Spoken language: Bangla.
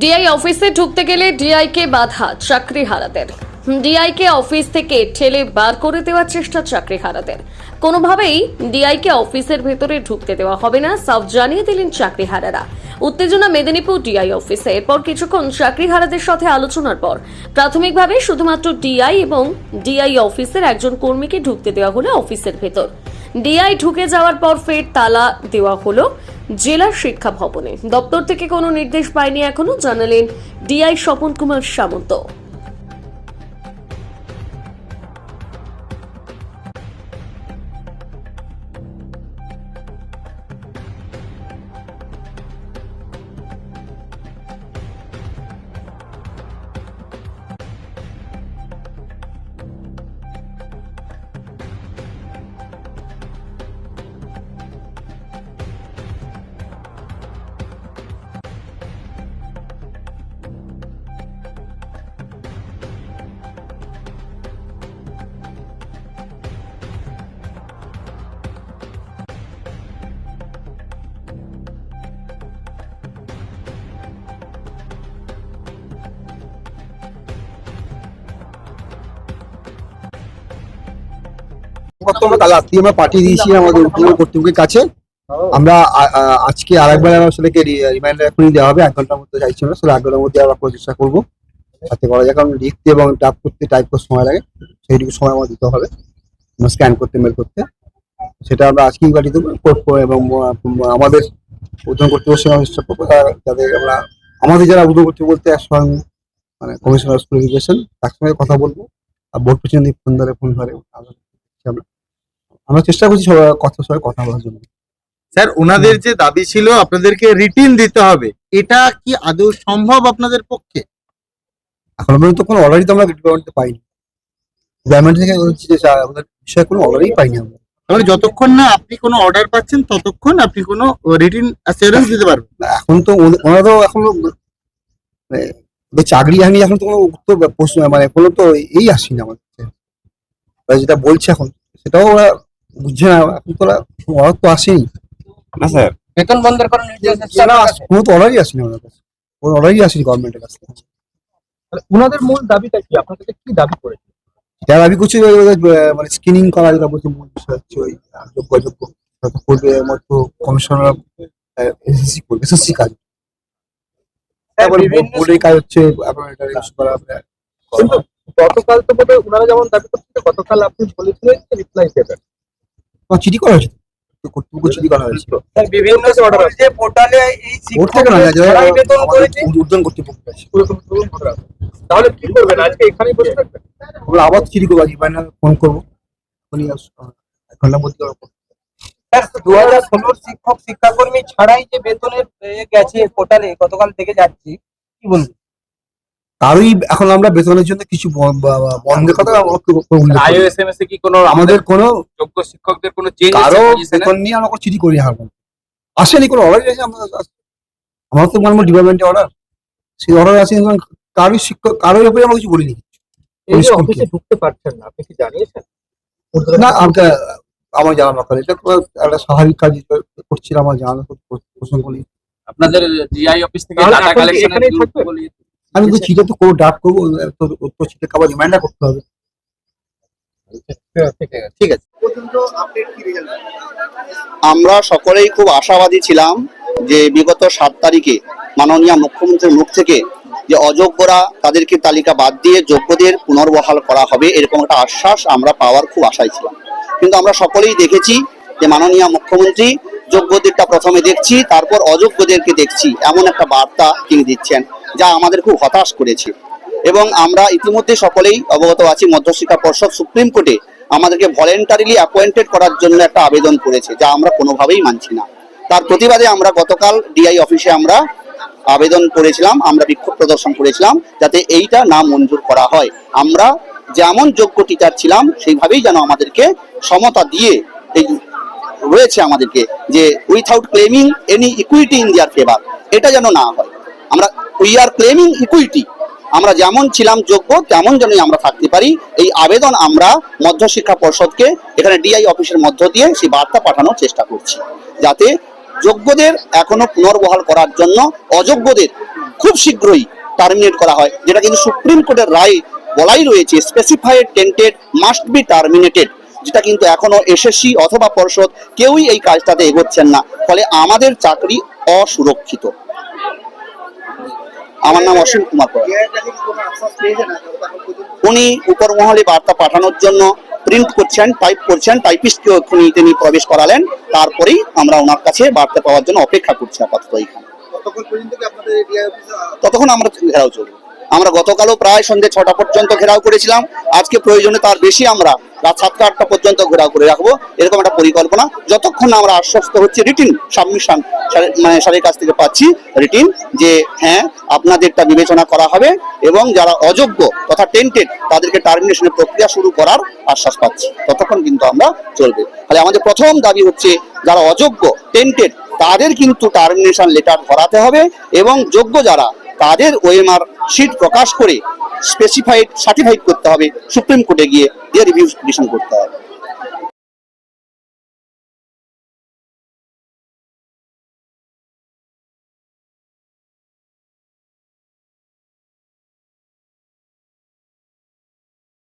ডিআই অফিসে ঢুকতে গেলে ডিআই কে বাধা চাকরি হারাদের ডিআই কে অফিস থেকে ঠেলে বার করে দেওয়ার চেষ্টা চাকরি হারাদের কোনোভাবেই ডিআই কে অফিসের ভেতরে ঢুকতে দেওয়া হবে না, সাফ জানিয়ে দিলেন চাকরি হারারা উত্তেজনা মেদিনীপুর ডিআই অফিসে এরপর কিছুক্ষণ চাকরি হারাদের সাথে আলোচনার পর প্রাথমিকভাবে শুধুমাত্র ডিআই এবং ডিআই অফিসের একজন কর্মীকে ঢুকতে দেওয়া হলো অফিসের ভেতর। ডিআই ঢুকে যাওয়ার পর ফের তালা দেওয়া হলো। জেলা শিক্ষা ভবনে। দপ্তর থেকে কোনো নির্দেশ পায়নি এখনও জানালেন ডিআই স্বপন কুমার সামন্ত। কত আমরা পাঠিয়ে দিয়েছি আমাদের কাছে। আমরা আজকে আরেকবার আমার সেটাকে রিমাইন্ডার দেওয়া হবে, এক ঘণ্টার মধ্যে সেটা এক ঘণ্টার মধ্যে আমরা করার চেষ্টা করব। করা যায় লিখতে এবং করতে টাইপ করতে সময় লাগে, সেইটুকু সময় দিতে হবে স্ক্যান করতে করতে। সেটা আমরা দেবো এবং আমাদের আমরা আমাদের যারা উদ্যোগ বলতে স্বয়ং মানে কমিশনার তার সঙ্গে কথা বলব। আর বোর্ড পেছনে ফোন ধরে ফোন ধরে আমরা। আমরা চেষ্টা করছি সবাই কথা সবাই কথা বলার জন্য। স্যার ওনাদের যে দাবি ছিল আপনাদেরকে রিটিন দিতে হবে। এটা কি আদৌ সম্ভব আপনাদের পক্ষে? এখন পর্যন্ত কোনো অর্ডারই তো আমরা ডিপার্টমেন্টে পাইনি। গভর্নমেন্ট থেকে বলছি যে স্যার, আমাদের বিষয়ে কোনো অর্ডারই পাইনি আমরা। তাহলে যতক্ষণ না আপনি কোনো অর্ডার পাচ্ছেন ততক্ষণ আপনি কোনো রিটিন অ্যাসিওরেন্স দিতে পারবেন। না, এখন তো ওদের- ওনারা তো এখনও মানে চাকরি হয়নি এখন তো কোনো উত্তর প্রশ্ন মানে কোনো তো এই আসেনি আমাদের। যেটা বলছে এখন সেটাও ওরা বুঝছে না এখন তো ওরা অর্ডার তো আসেনি। না স্যার। বেতন বন্ধের কোনো নির্দেশ এসেছে না, আপনার কাছে? কোনো তো অর্ডারই আসেনি আমাদের কাছে। কোনো অর্ডারই আসেনি গভর্নমেন্টের কাছ থেকে। ওনাদের মূল দাবিটা কি? আপনার কাছে কি দাবি করেছে? যারা দাবি করছে মানে স্ক্রিনিং করা যেটা বলছে মূল বিষয় হচ্ছে ওই যোগ্য করবে মতো কমিশনার এসএসসি করবে এসএসসি কাজ। তারপরে বোর্ডের কাজ হচ্ছে আপনার এটা ইস্যু করা গতকাল তো বোধহয় ওনারা যেমন দাবি করছিল গতকাল আপনি বলেছিলেন যে রিপ্লাই দেবেন। তোমার চিঠি করা হয়েছে? চিঠি করা হয়েছে। বিভিন্ন যে পোর্টালে এই করেছে উদ্যোগ কর্তৃপক্ষ। তাহলে কি করবেন? আজকে এখানেই বসে থাকবেন? আমরা আবার চিঠি করব আজকে ফাইনাল ফোন করব। এক ঘণ্টার মধ্যে আমরা করব। দু হাজার ষোলোর শিক্ষক শিক্ষাকর্মী ছাড়াই যে বেতনের গেছে পোর্টালে গতকাল থেকে যাচ্ছি। কি বলবেন? কারোই এখন আমরা বেতনের জন্য কিছু বন্ধের কথা। আইওএসএমএস এ কি কোনো আমাদের কোনো যোগ্য শিক্ষকদের কোনো চেঞ্জ কারও বেতন নিয়ে আমরা চিঠি করি না আসেনি কোনো অর্ডারই আছে আমাদের আমার তো মনে হয় ডিপার্টমেন্টে অর্ডার সেই অর্ডার আছে এবং কারোই শিক্ষক কারোর উপরে আমরা কিছু বলিনি। এই। অফিসে ঢুকতে পারছেন না আপনি কি জানিয়েছেন? না আমাকে আমার জানানো করে এটা একটা স্বাভাবিক কাজ করছিলাম আমার জানানো প্রসঙ্গ নেই আপনাদের জিআই অফিস থেকে ডাটা আমি তো চিঠি তো করব ডাক করব তো তো চিঠি খাবার রিমাইন্ডার করতে হবে। ঠিক আছে আমরা সকলেই খুব আশাবাদী ছিলাম যে বিগত সাত তারিখে মাননীয় মুখ্যমন্ত্রীর মুখ থেকে যে অযোগ্যরা তাদেরকে তালিকা বাদ দিয়ে যোগ্যদের পুনর্বহাল করা হবে এরকম একটা আশ্বাস আমরা পাওয়ার খুব আশায় ছিলাম। কিন্তু আমরা সকলেই দেখেছি যে মাননীয় মুখ্যমন্ত্রী যোগ্যদেরটা প্রথমে দেখছি তারপর অযোগ্যদেরকে দেখছি এমন একটা বার্তা তিনি দিচ্ছেন। যা আমাদের খুব হতাশ করেছে। এবং আমরা ইতিমধ্যে সকলেই অবগত আছি, মধ্যশিক্ষা পর্ষদ সুপ্রিম কোর্টে আমাদেরকে ভলেন্টারিলি অ্যাপয়েন্টেড করার জন্য একটা আবেদন করেছে, যা আমরা কোনোভাবেই মানছি না। তার প্রতিবাদে আমরা গতকাল ডিআই অফিসে আমরা আবেদন করেছিলাম, আমরা বিক্ষোভ প্রদর্শন করেছিলাম, যাতে এইটা না মঞ্জুর করা হয়। আমরা যেমন যোগ্য টিচার ছিলাম, সেইভাবেই যেন আমাদেরকে সমতা দিয়ে এই রয়েছে আমাদেরকে, যে without claiming any equity in their favour এটা যেন না হয়। আমরা উই আর ক্লেমিং ইকুইটি আমরা যেমন ছিলাম যোগ্য, তেমন যেনই আমরা থাকতে পারি। এই আবেদন আমরা মধ্যশিক্ষা পর্ষদকে, এখানে ডিআই অফিসের মধ্য দিয়ে সেই বার্তা পাঠানোর চেষ্টা করছি। যাতে যোগ্যদের এখনও পুনর্বহাল করার জন্য অযোগ্যদের খুব শীঘ্রই টার্মিনেট করা হয়, যেটা কিন্তু সুপ্রিম কোর্টের রায় বলাই রয়েছে specified tented must be terminated যেটা কিন্তু এখনও এসএসসি অথবা পর্ষদ কেউই এই কাজটাতে এগোচ্ছেন না। ফলে আমাদের চাকরি অসুরক্ষিত। আমার নাম অসীম কুমার উনি উপরমহলে বার্তা পাঠানোর জন্য প্রিন্ট করছেন টাইপ করছেন টাইপিস্ট খুনি তিনি প্রবেশ করালেন। তারপরেই আমরা ওনার কাছে বার্তা পাওয়ার জন্য অপেক্ষা করছি আপাতত এইখানে ততক্ষণ আমরা ঘেরাও চলবে। আমরা গতকালও প্রায় সন্ধ্যে ছটা পর্যন্ত ঘেরাও করেছিলাম। আজকে প্রয়োজনে তার বেশি আমরা রাত সাতটা, আটটা পর্যন্ত ঘেরাও করে রাখব। এরকম একটা পরিকল্পনা। যতক্ষণ না আমরা আশ্বস্ত হচ্ছে রিটিন সাবমিশন মানে স্যারের কাছ থেকে পাচ্ছি রিটিন যে হ্যাঁ আপনাদেরটা বিবেচনা করা হবে এবং যারা অযোগ্য তথা টেন্টেড তাদেরকে টার্মিনেশনের প্রক্রিয়া শুরু করার আশ্বাস পাচ্ছি। ততক্ষণ কিন্তু আমরা চলবে। তাহলে আমাদের প্রথম দাবি হচ্ছে, যারা অযোগ্য টেন্টেড তাদের কিন্তু টার্মিনেশন লেটার ধরাতে হবে এবং যোগ্য যারা তাদের ওএমআর শিট প্রকাশ করে স্পেসিফাইড সার্টিফাইড করতে হবে। সুপ্রিম কোর্টে গিয়ে দিয়ে রিভিউ পিটিশন করতে হবে।